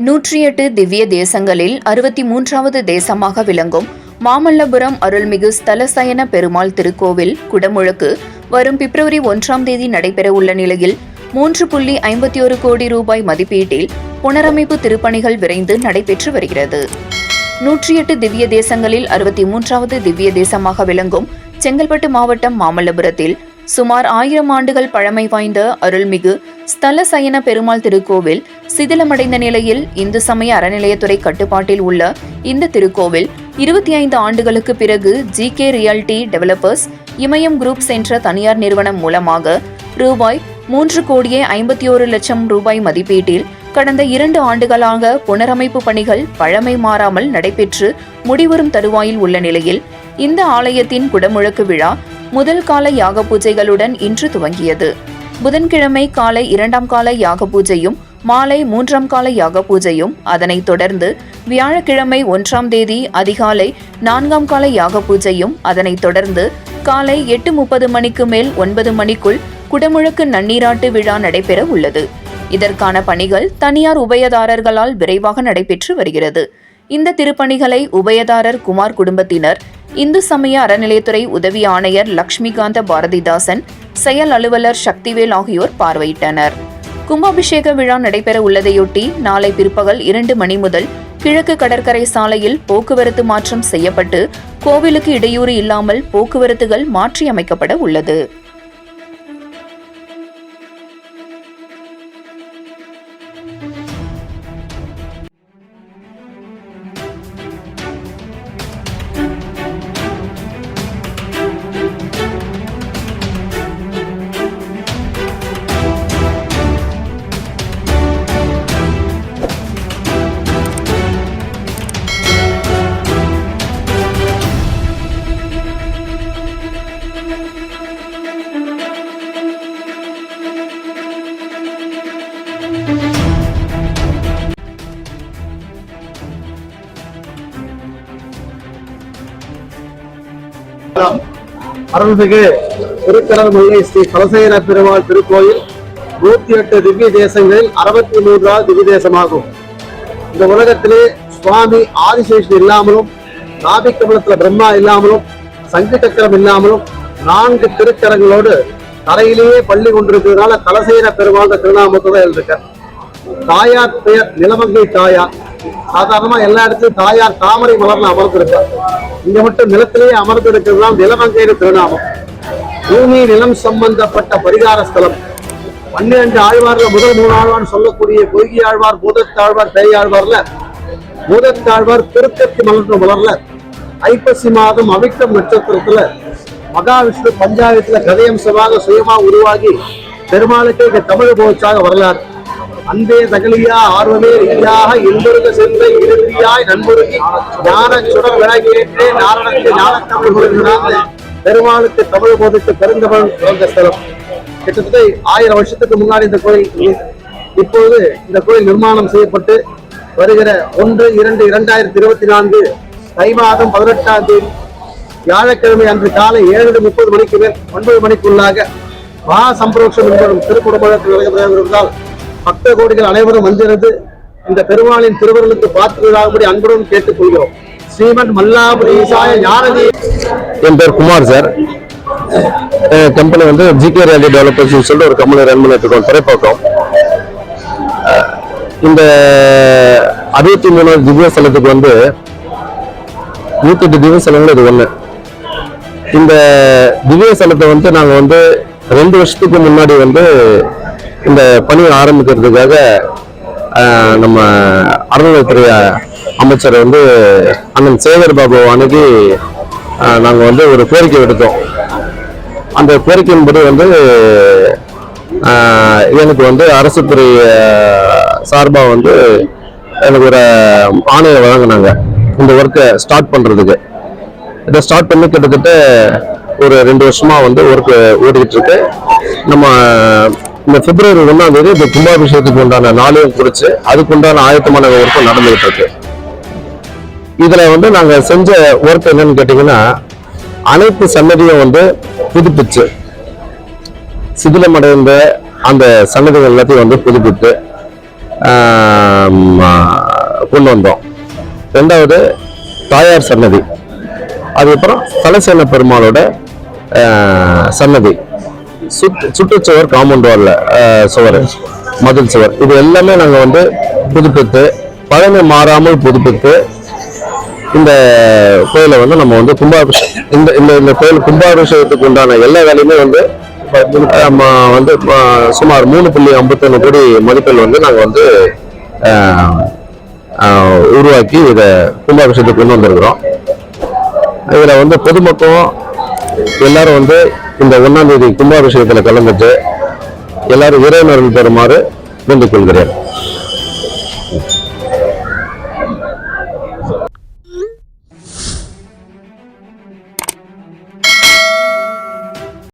நூற்றி எட்டு திவ்ய தேசங்களில் அறுபத்தி மூன்றாவது தேசமாக விளங்கும் மாமல்லபுரம் அருள்மிகு ஸ்தலசயன பெருமாள் திருக்கோவில் குடமுழுக்கு வரும் பிப்ரவரி ஒன்றாம் தேதி நடைபெறவுள்ள நிலையில் மூன்று புள்ளி ஐம்பத்தி ஒரு கோடி ரூபாய் மதிப்பீட்டில் புனரமைப்பு திருப்பணிகள் விரைந்து நடைபெற்று வருகிறது. நூற்றி எட்டு திவ்ய தேசங்களில் அறுபத்தி மூன்றாவது திவ்ய தேசமாக விளங்கும் செங்கல்பட்டு மாவட்டம் மாமல்லபுரத்தில் சுமார் ஆயிரம் ஆண்டுகள் பழமை வாய்ந்த அருள்மிகு ஸ்தல சயன பெருமாள் திருக்கோவில் சிதிலமடைந்த நிலையில் இந்து சமய அறநிலையத்துறை கட்டுப்பாட்டில் உள்ள இந்த திருக்கோவில் இருபத்தி ஐந்து ஆண்டுகளுக்கு பிறகு G K reality developers Imayam groups என்ற தனியார் நிறுவனம் மூலமாக ரூபாய் மூன்று கோடியே ஐம்பத்தி ஒரு லட்சம் ரூபாய் மதிப்பீட்டில் கடந்த இரண்டு ஆண்டுகளாக புனரமைப்பு பணிகள் பழமை மாறாமல் நடைபெற்று முடிவரும் தருவாயில் உள்ள நிலையில் இந்த ஆலயத்தின் குடமுழக்கு விழா முதல் கால யாக பூஜைகளுடன் இன்று துவங்கியது. புதன்கிழமை காலை இரண்டாம் கால யாக பூஜையும் மாலை மூன்றாம் கால யாக பூஜையும். அதனைத் தொடர்ந்து வியாழக்கிழமை ஒன்றாம் தேதி அதிகாலை நான்காம் கால யாக பூஜையும். அதனைத் தொடர்ந்து காலை எட்டு முப்பது மணிக்கு மேல் ஒன்பது மணிக்குள் குடமுழக்கு நன்னீராட்டு விழா நடைபெற உள்ளது. இதற்கான பணிகள் தனியார் உபயதாரர்களால் விரைவாக நடைபெற்று வருகிறது. இந்த திருப்பணிகளை உபயதாரர் குமார் குடும்பத்தினர் இந்து சமய அறநிலையத்துறை உதவி ஆணையர் லக்ஷ்மிகாந்த பாரதிதாசன் செயல் அலுவலர் சக்திவேல் ஆகியோர் பார்வையிட்டனர். கும்பாபிஷேக விழா நடைபெற உள்ளதையொட்டி நாளை பிற்பகல் இரண்டு மணி முதல் கிழக்கு கடற்கரை சாலையில் போக்குவரத்து மாற்றம் செய்யப்பட்டு கோவிலுக்கு இடையூறு இல்லாமல் போக்குவரத்துகள் மாற்றியமைக்கப்பட உள்ளது. அருள்மிகு திருக்கடல்முல்லை ஸ்ரீ கலசேன பெருமாள் திருக்கோயில் நூத்தி எட்டு திவ்ய தேசங்களில் அறுபத்தி மூன்றாவது திவ்ய தேசமாகும். இந்த உலகத்திலே சுவாமி ஆதிசேஷன் இல்லாமலும் நாபிக்கமலத்துல பிரம்மா இல்லாமலும் சங்கு சக்கரம் இல்லாமலும் நான்கு திருக்கரங்களோடு தரையிலேயே பள்ளி கொண்டிருக்கிறதுனால கலசேன பெருமாள் திருநாமத்தோட இருந்திருக்க தாயார் பெயர் நிலமங்கை தாயார். சாதாரணமா எல்லா இடத்துலயும் தாயார் தாமரை மலர்ல அமர்ந்திருப்பார் இங்க மட்டும் நிலத்திலேயே அமர்ந்து தான் நிலமங்கைன்னு திருநாமம். பூமி நிலம் சம்பந்தப்பட்ட பரிகார ஸ்தலம். பன்னிரண்டு ஆழ்வார்ல முதல் மூணு ஆழ்வார்னு சொல்லக்கூடிய பொய்கி ஆழ்வார் பூதத்தாழ்வார் பேயாழ்வார்ல பூதத்தாழ்வார் திருத்தத்தி மலர்ந்த மலர்ல ஐப்பசி மாதம் அவிட்டம் நட்சத்திரத்துல மகாவிஷ்ணு பஞ்சாயத்துல கதையம்சமாக சுயமா உருவாகி பெருமாளுக்கு இங்க தமிழ் போச்சாக வரலாறு. அன்பே தகலியா ஆர்வமே ரீதியாக இன்பருக சென்ற இறுதியாய் நண்பருகி ஞான சுடர் விலகேற்றே நாரணத்து ஞானத்தமிழ் கொடுக்கிறாங்க பெருமாளுக்கு தமிழ் போதித்து பெருந்தமிழ் பிறந்த ஸ்தலம் கிட்டத்தட்ட ஆயிரம் வருஷத்துக்கு முன்னாடி இந்த கோயில் இப்போது இந்த கோயில் நிர்மாணம் செய்யப்பட்டு வருகிற ஒன்று இரண்டு இரண்டாயிரத்தி இருபத்தி நான்கு தை மாதம் பதினெட்டாம் தேதி வியாழக்கிழமை அன்று காலை ஏழு முப்பது மணிக்கு மேல் ஒன்பது மணிக்குள்ளாக மகா சம்பரோஷம் என்பதும் திருக்குடும்பத்தில் நடைபெறுவதால் பக்த கோடிகள் அனைவரும் வந்திருந்து இந்த பெருமாளின் திருவருளுக்கு பார்த்துவிடாகும்படி அன்புடன் கேட்டுக்கொள்கிறோம். ஸ்ரீமன் மல்லாபுரி ஈசாய ஞானதி. என் பேர் குமார் சார். கம்பெனி வந்து ஜிகே ரேலி டெவலப்பர்ஸ் சொல்லிட்டு ஒரு கம்பெனி ரன் பண்ணிட்டு இருக்கோம் திரைப்பக்கம் இந்த அறுபத்தி மூணு திவ்ய ஸ்தலத்துக்கு வந்து நூத்தி எட்டு திவ்ய ஸ்தலங்கள் இது ஒண்ணு. இந்த திவ்ய ஸ்தலத்தை வந்து நாங்க வந்து ரெண்டு வருஷத்துக்கு முன்னாடி வந்து இந்த பணியை ஆரம்பிக்கிறதுக்காக நம்ம அறநிலையத்துறை அமைச்சர் வந்து அண்ணன் சேகர் பாபு அன்னைக்கு நாங்கள் வந்து ஒரு கோரிக்கை விடுத்தோம். அந்த கோரிக்கையின்படி வந்து எனக்கு வந்து அரசு துறை சார்பாக வந்து எனக்கு ஒரு ஆணையை வழங்கினாங்க. இந்த ஒர்க்கை ஸ்டார்ட் பண்ணுறதுக்கு இதை ஸ்டார்ட் பண்ணி கிட்டத்தட்ட ஒரு ரெண்டு வருஷமாக வந்து ஒர்க்கு ஓடிக்கிட்டு இருக்கு. நம்ம இந்த பிப்ரவரி ஒன்றாம் தேதி இந்த கும்பாபிஷேகத்துக்கு உண்டான நாளையும் குறித்து அதுக்குண்டான ஆயத்தமான ஒர்க்கும் நடந்துகிட்டு இருக்கு. இதுல வந்து நாங்க செஞ்ச ஒர்க் என்னன்னு கேட்டீங்கன்னா அனைத்து சன்னதியும் வந்து புதுப்பிச்சு சிதிலமடைந்த அந்த சன்னதிகள் எல்லாத்தையும் வந்து புதுப்பித்து கொண்டு வந்தோம். ரெண்டாவது தாயார் சன்னதி. அதுக்கப்புறம் தலசேன பெருமாளோட சன்னதி. சுற்றுச்சுவர் காம்பவுண்ட் வால்ல சுவர் மதில் சுவர். இது எல்லாமே நாங்கள் வந்து புதுப்பித்து பழமை மாறாமல் புதுப்பித்து இந்த கோயிலை வந்து நம்ம வந்து கும்பாபிஷேகம் இந்த இந்த இந்த கோயில் கும்பாபிஷேகத்துக்கு உண்டான எல்லா வேலையுமே வந்து நம்ம வந்து சுமார் மூணு புள்ளி ஐம்பத்தொன்று கோடி மதிப்பில் வந்து நாங்கள் வந்து உருவாக்கி இதை கும்பாபிஷேகத்துக்கு கொண்டு வந்திருக்கிறோம். இதில் வந்து பொதுமக்களும் எல்லாரும் வந்து இந்த ஒன்றாம் தேதி கும்பாபிஷேகத்தில் கலந்துட்டு எல்லாரும் இறைவனர்கள் பெறுமாறு வேண்டிக் கொள்கிறேன்